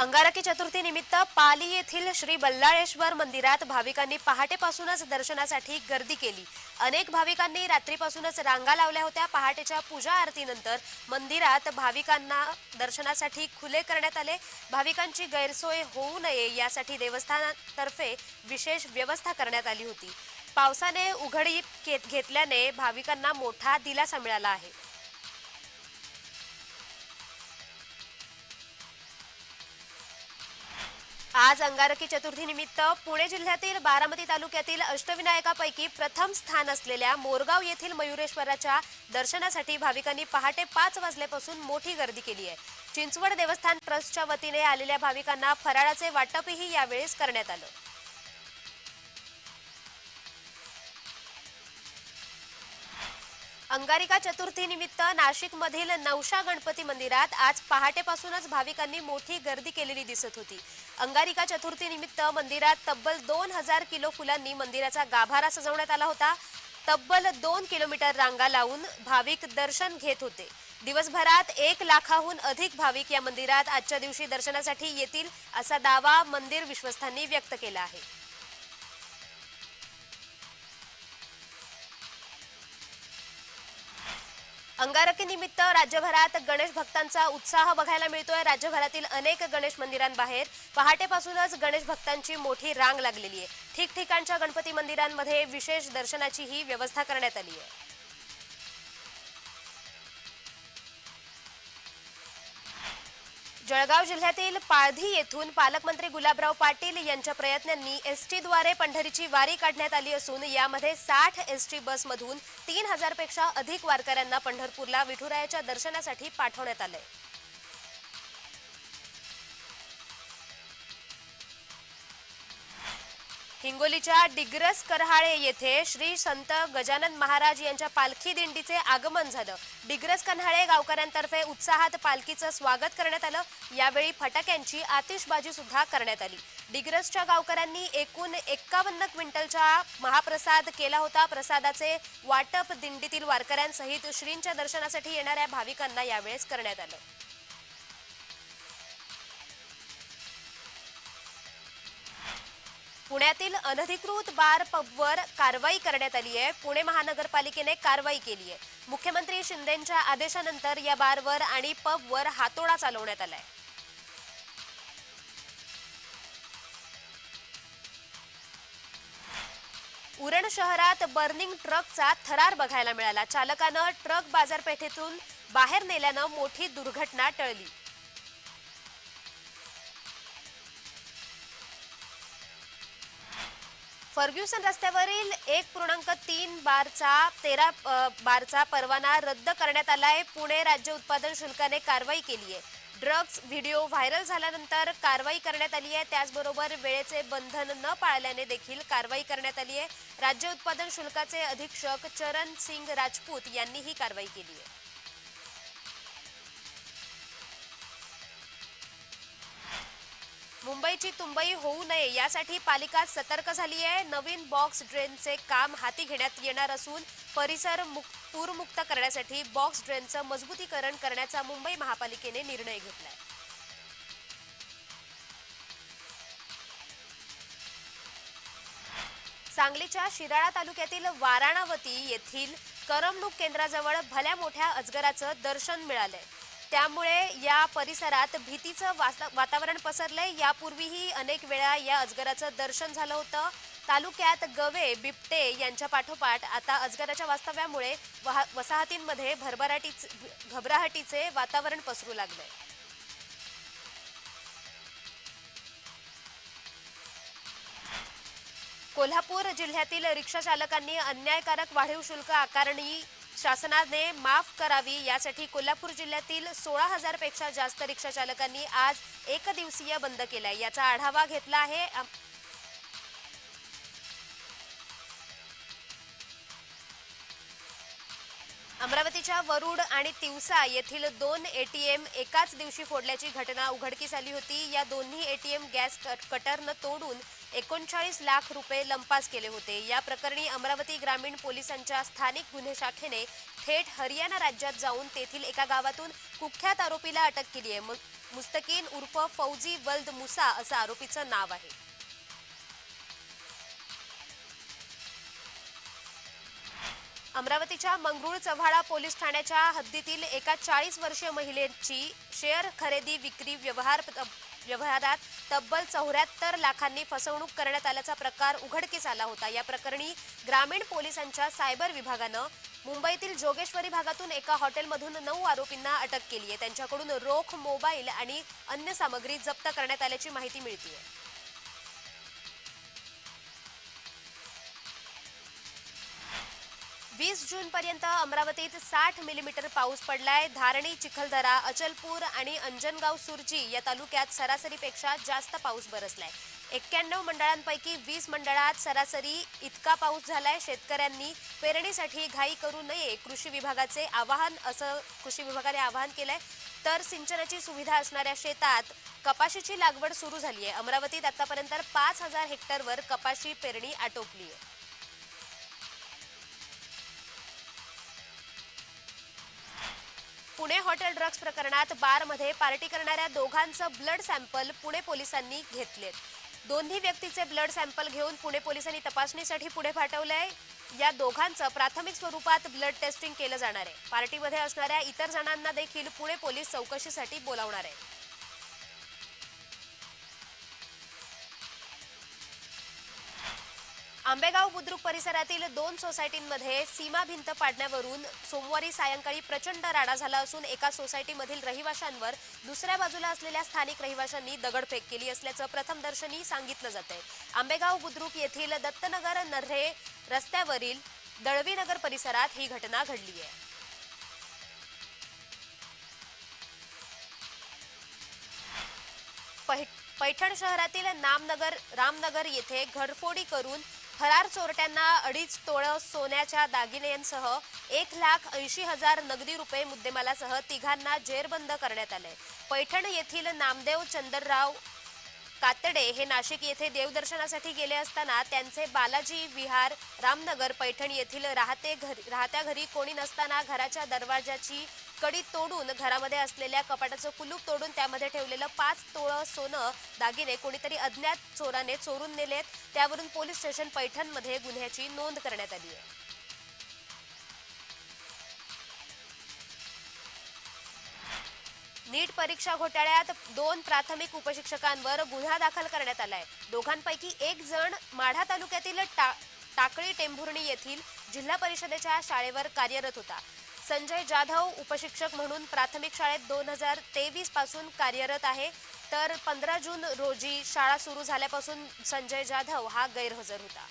अंगारकी चतुर्थी निमित्त पाली येथील श्री बल्लाळेश्वर मंदिरात भाविकांनी पहाटेपासूनच दर्शनासाठी गर्दी केली. अनेक भाविकांनी रात्रीपासूनच रांगा लावल्या होत्या. पहाटेच्या पूजा आरतीनंतर मंदिरात भाविकांना दर्शनासाठी खुले करण्यात आले. भाविकांची गैरसोय होऊ नये यासाठी देवस्थानातर्फे विशेष व्यवस्था करण्यात आली होती. पावसाने उघडी घेत- घेतल्याने भाविकांना मोठा दिलासा मिळाला आहे. आज अंगारकी चतुर्थी निमित्त पुणे जिल्ह्यातील बारामती तालुक्यातील अष्टविनायकापैकी प्रथम स्थान असलेल्या मोरगाव येथील मयुरेश्वराच्या दर्शनासाठी भाविकांनी पहाटे पाच वाजल्यापासून मोठी गर्दी केली आहे. चिंचवड देवस्थान ट्रस्टच्या वतीने आलेल्या भाविकांना फराळाचे वाटपही यावेळेस करण्यात आलं. अंगारिका चतुर्थी निमित्त नाशिकमधील नवशा गणपती मंदिरात आज पहाटेपासूनच भाविकांनी मोठी गर्दी केलेली दिसत होती. अंगारिका चतुर्थी निमित्त मंदिरात तब्बल दोन हजार किलो फुलांनी मंदिराचा गाभारा सजवण्यात आला होता. तब्बल दोन किलोमीटर रांगा लावून भाविक दर्शन घेत होते. दिवसभरात एक लाखाहून अधिक भाविक या मंदिरात आजच्या दिवशी दर्शनासाठी येतील असा दावा मंदिर विश्वस्तांनी व्यक्त केला आहे. अंगारकी निमित्त राज्यभरात गणेश भक्तांचा उत्साह बघायला मिळतोय. राज्यभरातील अनेक गणेश मंदिरांबाहेर पहाटेपासूनच गणेश भक्तांची मोठी रांग लागलेली आहे. ठिकठिकाणच्या गणपती मंदिरांमध्ये विशेष दर्शनाचीही व्यवस्था करण्यात आली आहे. जळगाव जिल्ह्यातील पाळधी येथून पालकमंत्री गुलाबराव पाटील यांच्या प्रयत्नांनी एसटीद्वारे पंढरीची वारी काढण्यात आली असून यामध्ये साठ एसटी बसमधून तीन हजारपेक्षा अधिक वारकऱ्यांना पंढरपूरला विठुरायाच्या दर्शनासाठी पाठवण्यात आलंय. हिंगोलीच्या डिग्रस करहाळे येथे श्री संत गजानन महाराज यांच्या पालखी दिंडीचे आगमन झालं. डिग्रस कन्हाळे गावकऱ्यांतर्फे उत्साहात पालखीचं स्वागत करण्यात आलं. यावेळी फटाक्यांची आतिषबाजी सुद्धा करण्यात आली. डिग्रसच्या गावकऱ्यांनी एकूण एक्कावन्न क्विंटलचा महाप्रसाद केला होता. प्रसादाचे वाटप दिंडीतील वारकऱ्यांसहित श्रींच्या दर्शनासाठी येणाऱ्या भाविकांना यावेळेस करण्यात आलं. पुण्यातील अनधिकृत बार पबवर कारवाई करण्यात आली आहे. पुणे महानगरपालिकेने कारवाई केली आहे. मुख्यमंत्री शिंदेच्या आदेशानंतर या बारवर आणि पबवर हातोडा चालवण्यात आलाय. उरण शहरात बर्निंग ट्रकचा थरार बघायला मिळाला. चालकानं ट्रक बाजारपेठेतून बाहेर नेल्यानं मोठी दुर्घटना टळली. फर्ग्युसन रस्त्यावरील एक पूर्णांक तीन बारचा तेरा बारचा परवाना रद्द करण्यात आलाय. पुणे राज्य उत्पादन शुल्काने कारवाई केली आहे ड्रग्ज व्हिडिओ व्हायरल झाल्यानंतर कारवाई करण्यात आली आहे. त्याचबरोबर वेळेचे बंधन न पाळल्याने देखील कारवाई करण्यात आली आहे. राज्य उत्पादन शुल्काचे अधीक्षक चरण सिंग राजपूत यांनी ही कारवाई केली आहे. मुंबईची तुंबई होऊ नये यासाठी पालिका सतर्क झाली आहे. नवीन बॉक्स ड्रेनचे काम हाती घेण्यात येणार असून परिसर मुक- पूरमुक्त करण्यासाठी बॉक्स ड्रेनचं मजबूतीकरण करण्याचा मुंबई महापालिकेने निर्णय घेतला आहे सांगलीच्या शिराळा तालुक्यातील वाराणावती येथील करमणूक केंद्राजवळ भल्या मोठ्या अजगराचं दर्शन मिळालंय. त्यामुळे या परिसरात भीतीचं वाता- वातावरण पसरलंय. यापूर्वीही अनेक वेळा या अजगराचं दर्शन झालं होतं. तालुक्यात गवे बिबटे यांच्या पाठोपाठ आता अजगराच्या वास्तव्यामुळे वहा- वसाहतींमध्ये भरभराटीच घबराहटीचे वातावरण पसरू लागले कोल्हापूर जिल्ह्यातील रिक्षा चालकांनी अन्यायकारक वाढीव शुल्क आकारणी शासनाने माफ करावी यासाठी कोल्हापूर जिल्ह्यातील सोळा हजारपेक्षा जास्त रिक्षा चालकांनी आज एक दिवसीय बंद केलाय. याचा आढावा घेतला आहे. अमरावतीच्या वरुड आणि तिवसा येथील दोन एटीएम एकाच दिवशी फोडल्याची घटना उघडकीस आली होती. या दोन्ही एटीएम गॅस कटरनं तोडून एकोणचाळीस लाख रुपये लंपास केले होते. या प्रकरणी अमरावती ग्रामीण पोलिसांच्या स्थानिक गुन्हे शाखेने थेट हरियाणा राज्यात जाऊन तेथील एका गावातून कुख्यात आरोपीला अटक केली आहे. मुस्तकीन उर्फ फौजी वल्द मुसा असं आरोपीचं नाव आहे. अमरावतीच्या मंगरुळ चव्हाळा पोलीस ठाण्याच्या हद्दीतील एका चाळीस वर्षीय महिलेची शेअर खरेदी विक्री व्यवहार व्यवहारात तब्बल चौऱ्याहत्तर लाखांनी फसवणूक करण्यात आल्याचा प्रकार उघडकीस आला होता. या प्रकरणी ग्रामीण पोलिसांच्या सायबर विभागानं मुंबईतील जोगेश्वरी भागातून एका हॉटेलमधून नऊ आरोपींना अटक केली आहे त्यांच्याकडून रोख मोबाईल आणि अन्य सामग्री जप्त करण्यात आल्याची माहिती मिळते वीस जून पर्यंत अमरावतीत साठ मिलीमीटर पाऊस पडलाय. धारणी चिखलदरा अचलपूर आणि अंजनगाव सुरजी या तालुक्यात सरासरीपेक्षा जास्त पाऊस बरसलाय. एक्क्याण्णव मंडळांपैकी वीस मंडळात सरासरी इतका पाऊस झालाय. शेतकऱ्यांनी पेरणीसाठी घाई करू नये कृषी विभागाचे आवाहन असं कृषी विभागाने आवाहन केलंय. तर सिंचनाची सुविधा असणाऱ्या शेतात कपाशीची लागवड सुरू झाली आहे अमरावतीत आतापर्यंत पाच हजार हेक्टरवर कपाशी पेरणी आटोपली आहे पुणे हॉटेल ड्रग्ज प्रकरणात बारमध्ये पार्टी करणाऱ्या दोघांचं ब्लड सॅम्पल पुणे पोलिसांनी घेतले. दोन्ही व्यक्तीचे ब्लड सॅम्पल घेऊन पुणे पोलिसांनी तपासणीसाठी पुढे पाठवलंय. या दोघांचं प्राथमिक स्वरूपात ब्लड टेस्टिंग केलं जाणार आहे. पार्टीमध्ये असणाऱ्या इतर जणांना देखील पुणे पोलीस चौकशीसाठी बोलावणार आहे. आंबेगाव बुद्रुक परिसरातील दोन सोसायटींमध्ये सीमा भिंत पाडण्यावरून सोमवारी सायंकाळी प्रचंड राडा झाला असून एका सोसायटीमधील रहिवाशांवर दुसऱ्या बाजूला असलेल्या स्थानिक रहिवाशांनी दगडफेक केली असल्याचं प्रथमदर्शनी सांगितलं जात आहे आंबेगाव बुद्रुक येथील दत्तनगर नर्हे रस्त्यावरील दळवीनगर परिसरात ही घटना घडली आहे. पैठण शहरातील नामनगर रामनगर येथे घरफोडी करून फरार चोरट्यांना अडीच तोळं सोन्याच्या दागिन्यांसह एक लाख ऐंशी हजार नगदी रुपये मुद्देमालासह तिघांना जेरबंद करण्यात आले. पैठण येथील नामदेव चंदरराव कातडे हे नाशिक येथे देवदर्शनासाठी गेले असताना त्यांचे बालाजी विहार रामनगर पैठण येथील राहते घरी राहत्या घरी कोणी नसताना घराच्या दरवाजाची कडी तोडून घरामध्ये असलेल्या कपाटाचं कुलूप तोडून त्यामध्ये ठेवलेलं पाच तोळं सोनं दागिने कोणीतरी अज्ञात चोराने चोरून नेलेत त्यावरून पोलीस स्टेशन पैठणमध्ये गुन्ह्याची नोंद करण्यात आली आहे. नीट परीक्षा घोटाळ्यात दोन प्राथमिक उपशिक्षकांवर गुन्हा दाखल करण्यात आलाय. दोघांपैकी एक जण माढा तालुक्यातील टा टाकळी टेंभुर्णी येथील जिल्हा परिषदेच्या शाळेवर कार्यरत होता. संजय जाधव उपशिक्षक म्हणून प्राथमिक शाळेत दोन हजार तेवीसपासून कार्यरत आहे. तर पंधरा जून रोजी शाळा सुरू झाल्यापासून संजय जाधव हा गैरहजर होता.